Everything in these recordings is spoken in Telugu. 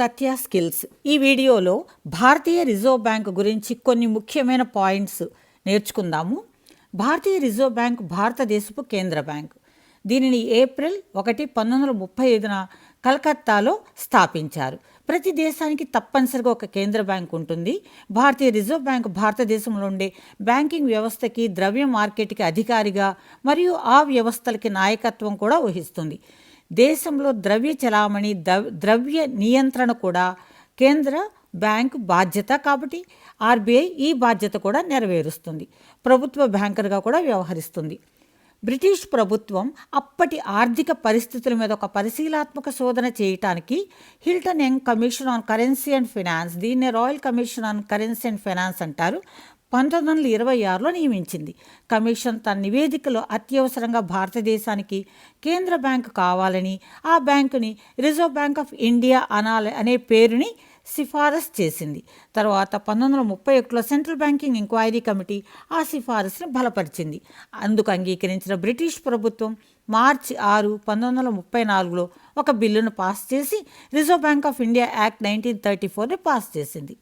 సత్య స్కిల్స్. ఈ వీడియోలో భారతీయ రిజర్వ్ బ్యాంక్ గురించి కొన్ని ముఖ్యమైన పాయింట్స్ నేర్చుకుందాము. భారతీయ రిజర్వ్ బ్యాంక్ భారతదేశపు కేంద్ర బ్యాంక్. దీనిని ఏప్రిల్ ఒకటి పంతొమ్మిది వందల ముప్పై ఐదున కలకత్తాలో స్థాపించారు. ప్రతి దేశానికి తప్పనిసరిగా ఒక కేంద్ర బ్యాంక్ ఉంటుంది. భారతీయ రిజర్వ్ బ్యాంక్ భారతదేశంలో ఉండే బ్యాంకింగ్ వ్యవస్థకి ద్రవ్య మార్కెట్కి అధికారిగా మరియు ఆ వ్యవస్థలకి నాయకత్వం కూడా వహిస్తుంది. దేశంలో ద్రవ్య చలామణి ద్రవ్- ద్రవ్య నియంత్రణ కూడా కేంద్ర బ్యాంకు బాధ్యత కాబట్టి ఆర్బీఐ ఈ బాధ్యత కూడా నెరవేరుస్తుంది. ప్రభుత్వ బ్యాంకర్గా కూడా వ్యవహరిస్తుంది. బ్రిటిష్ ప్రభుత్వం అప్పటి ఆర్థిక పరిస్థితుల మీద ఒక పరిశీలాత్మక శోధన చేయటానికి Hilton young commission on currency and finance దీన్ని royal commission on currency and finance అంటారు. పంతొమ్మిది వందల ఇరవై ఆరులో నియమించింది. కమిషన్ తన నివేదికలో అత్యవసరంగా భారతదేశానికి కేంద్ర బ్యాంకు కావాలని ఆ బ్యాంకుని రిజర్వ్ బ్యాంక్ ఆఫ్ ఇండియా అనాలి అనే పేరుని సిఫారసు చేసింది. తర్వాత పంతొమ్మిది వందల ముప్పై ఒకటిలో సెంట్రల్ బ్యాంకింగ్ ఎంక్వైరీ కమిటీ ఆ సిఫారసుని బలపరిచింది. అందుకు అంగీకరించిన బ్రిటిష్ ప్రభుత్వం మార్చి ఆరు పంతొమ్మిది వందల ముప్పై నాలుగులో ఒక బిల్లును పాస్ చేసి reserve bank of India act nineteen thirty ఫోర్ని pass చేసింది.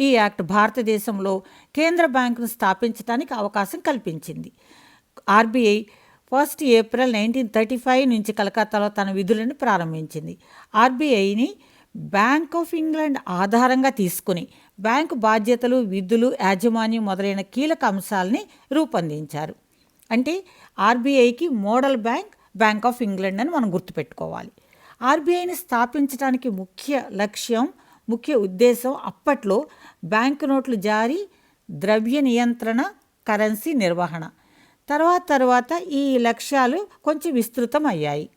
ఈ యాక్ట్ భారతదేశంలో కేంద్ర బ్యాంకును స్థాపించడానికి అవకాశం కల్పించింది. RBI first April nineteen thirty five నుంచి కలకత్తాలో తన విధులను ప్రారంభించింది. ఆర్బీఐని బ్యాంక్ ఆఫ్ ఇంగ్లాండ్ ఆధారంగా తీసుకుని బ్యాంకు బాధ్యతలు విధులు యాజమాన్యం మొదలైన కీలక అంశాలని రూపొందించారు. అంటే ఆర్బీఐకి model bank bank of England అని మనం గుర్తుపెట్టుకోవాలి. ఆర్బీఐని స్థాపించడానికి ముఖ్య లక్ష్యం ముఖ్య ఉద్దేశం అప్పట్లో బ్యాంకు నోట్లు జారీ ద్రవ్య నియంత్రణ కరెన్సీ నిర్వహణ. తర్వాత తర్వాత ఈ లక్ష్యాలు కొంచెం విస్తృతం అయ్యాయి.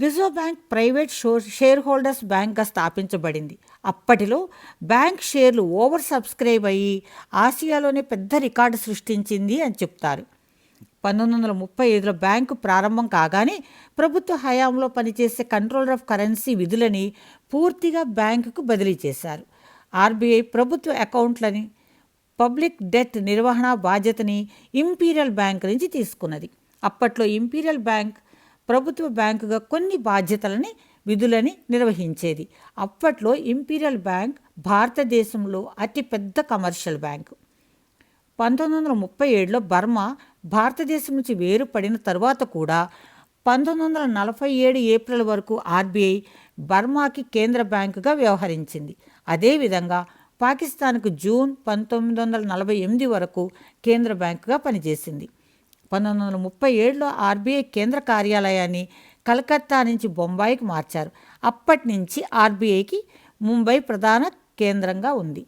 Reserve bank private show share holders బ్యాంక్గా స్థాపించబడింది. అప్పటిలో బ్యాంక్ షేర్లు ఓవర్ సబ్స్క్రైబ్ అయ్యి ఆసియాలోనే పెద్ద రికార్డు సృష్టించింది అని చెప్తారు. పంతొమ్మిది వందల ముప్పై ఐదులో బ్యాంకు ప్రారంభం కాగానే ప్రభుత్వ హయాంలో పనిచేసే కంట్రోలర్ ఆఫ్ కరెన్సీ విధులని పూర్తిగా బ్యాంకుకు బదిలీ చేశారు. ఆర్బీఐ ప్రభుత్వ అకౌంట్లని పబ్లిక్ డెట్ నిర్వహణ బాధ్యతని ఇంపీరియల్ బ్యాంక్ నుంచి తీసుకున్నది. అప్పట్లో ఇంపీరియల్ బ్యాంక్ ప్రభుత్వ బ్యాంకుగా కొన్ని బాధ్యతలని విధులని నిర్వహించేది. అప్పట్లో ఇంపీరియల్ బ్యాంక్ భారతదేశంలో అతిపెద్ద కమర్షియల్ బ్యాంకు. పంతొమ్మిది వందల ముప్పై ఏడులో బర్మా భారతదేశం నుంచి వేరుపడిన తరువాత కూడా పంతొమ్మిది వందల నలభై ఏడు ఏప్రిల్ వరకు ఆర్బీఐ బర్మాకి కేంద్ర బ్యాంకుగా వ్యవహరించింది. అదేవిధంగా పాకిస్తాన్కు జూన్ పంతొమ్మిది వందల నలభై ఎనిమిది వరకు కేంద్ర బ్యాంకుగా పనిచేసింది. పంతొమ్మిది వందల ముప్పై ఏడులో ఆర్బీఐ కేంద్ర కార్యాలయాన్ని కలకత్తా నుంచి బొంబాయికి మార్చారు. అప్పటి నుంచి ఆర్బీఐకి ముంబై ప్రధాన కేంద్రంగా ఉంది.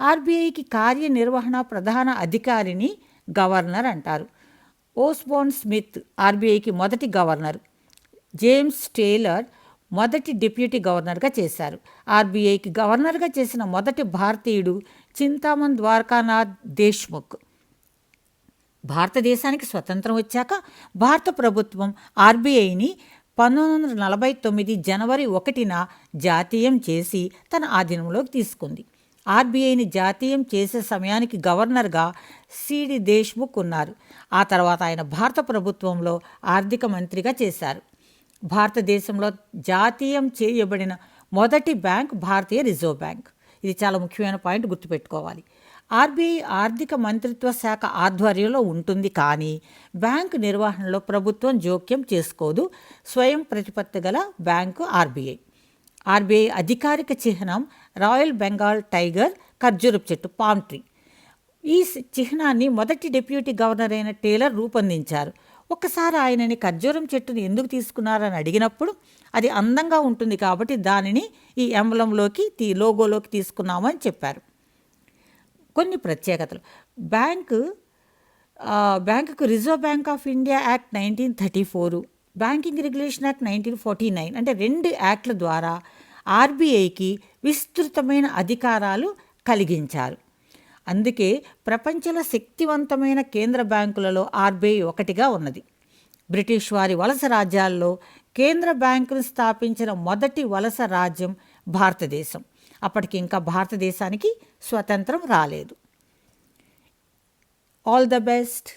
ఆర్బీఐకి కార్యనిర్వహణ ప్రధాన అధికారిని గవర్నర్ అంటారు. ఓస్బోన్ స్మిత్ ఆర్బీఐకి మొదటి గవర్నర్. జేమ్స్ టేలర్ మొదటి డిప్యూటీ గవర్నర్గా చేశారు. ఆర్బీఐకి గవర్నర్గా చేసిన మొదటి భారతీయుడు చింతామన్ ద్వారకానాథ్ దేశ్ముఖ్. భారతదేశానికి స్వతంత్రం వచ్చాక భారత ప్రభుత్వం ఆర్బీఐని పంతొమ్మిది వందల నలభై తొమ్మిది జనవరి ఒకటిన జాతీయం చేసి తన ఆధీనంలోకి తీసుకుంది. ఆర్బీఐని జాతీయం చేసే సమయానికి గవర్నర్గా సిడి దేశ్ముఖ్ ఉన్నారు. ఆ తర్వాత ఆయన భారత ప్రభుత్వంలో ఆర్థిక మంత్రిగా చేశారు. భారతదేశంలో జాతీయం చేయబడిన మొదటి బ్యాంక్ భారతీయ రిజర్వ్ బ్యాంక్. ఇది చాలా ముఖ్యమైన పాయింట్ గుర్తుపెట్టుకోవాలి. ఆర్బీఐ ఆర్థిక మంత్రిత్వ శాఖ ఆధ్వర్యంలో ఉంటుంది కానీ బ్యాంకు నిర్వహణలో ప్రభుత్వం జోక్యం చేసుకోదు. స్వయం ప్రతిపత్తి గల బ్యాంకు ఆర్బీఐ. ఆర్బీఐ అధికారిక చిహ్నం రాయల్ బెంగాల్ టైగర్ ఖర్జూరపు చెట్టు పామ్ ట్రీ. ఈ చిహ్నాన్ని మొదటి డిప్యూటీ గవర్నర్ అయిన టేలర్ రూపొందించారు. ఒకసారి ఆయనని ఖర్జూరం చెట్టును ఎందుకు తీసుకున్నారని అడిగినప్పుడు అది అందంగా ఉంటుంది కాబట్టి దానిని ఈ ఎంబలంలోకి తీ లోగోలోకి తీసుకున్నామని చెప్పారు. కొన్ని ప్రత్యేకతలు. బ్యాంకు బ్యాంకుకు reserve bank of India act nineteen thirty four banking regulation act nineteen forty nine అంటే రెండు యాక్ట్ల ద్వారా ఆర్బీఐకి విస్తృతమైన అధికారాలు కలిగించారు. అందుకే ప్రపంచంలో శక్తివంతమైన కేంద్ర బ్యాంకులలో ఆర్బీఐ ఒకటిగా ఉన్నది. బ్రిటిష్ వారి వలస రాజ్యాల్లో కేంద్ర బ్యాంకును స్థాపించిన మొదటి వలస రాజ్యం భారతదేశం. అప్పటికి ఇంకా భారతదేశానికి స్వతంత్రం రాలేదు. All the best